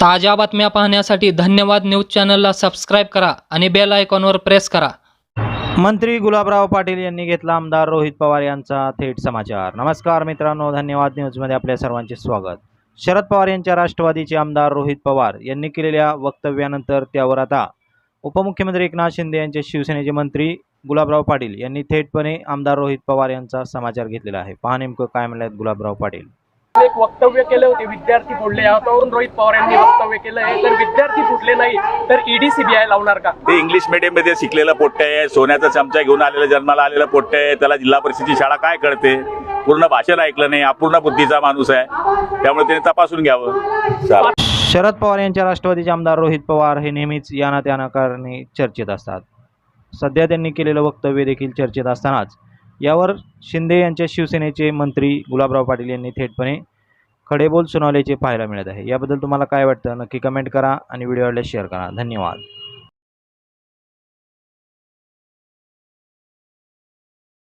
ताज्या बातम्या पाहण्यासाठी धन्यवाद न्यूज चॅनलला सबस्क्राईब करा आणि बेल आयकॉनवर प्रेस करा. मंत्री गुलाबराव पाटील यांनी घेतला आमदार रोहित पवार यांचा थेट समाचार. नमस्कार मित्रांनो धन्यवाद न्यूजमध्ये आपल्या सर्वांचे स्वागत. शरद पवार यांच्या राष्ट्रवादीचे आमदार रोहित पवार यांनी केलेल्या वक्तव्यानंतर त्यावर आता उपमुख्यमंत्री एकनाथ शिंदे यांचे शिवसेनेचे मंत्री गुलाबराव पाटील यांनी थेटपणे आमदार रोहित पवार यांचा समाचार घेतलेला आहे. पहा नेमकं काय म्हणलं गुलाबराव पाटील. एक वक्तव्य केले होते विद्यार्थी फुटले याच्यावरून रोहित पवार यांनी वक्तव्य केलं आहे. जर विद्यार्थी फुटले नाही तर E ईडी सीबीआय लावणार का? ते इंग्लिश मीडियममध्ये शिकलेलं पोट्टे आहे. सोन्याचा चमचा घेऊन आलेलं जन्माला आलेलं पोट्टे आहे. त्याला जिल्हा परिषदेची शाळा काय कळते पूर्ण भाषण ऐकलं नाही. अपूर्ण बुद्धीचा माणूस आहे. त्यामुळे त्याने तपासून घ्यावं. शरद पवार यांच्या राष्ट्रवादीचे आमदार रोहित पवार हे नेहमीच याना त्याना कारणे चर्चेत असतात. सध्या त्यांनी केलेलं वक्तव्य देखील चर्चेत असतानाच. यावर शिंदे यांच्या शिवसेनेचे मंत्री गुलाबराव पाटील यांनी थेटपणे खडेबोल सुनावल्याचे पाहायला मिळत आहे. याबद्दल तुम्हाला काय वाटतं? नक्की कमेंट करा आणि व्हिडिओ आवडल्यास शेअर करा. धन्यवाद.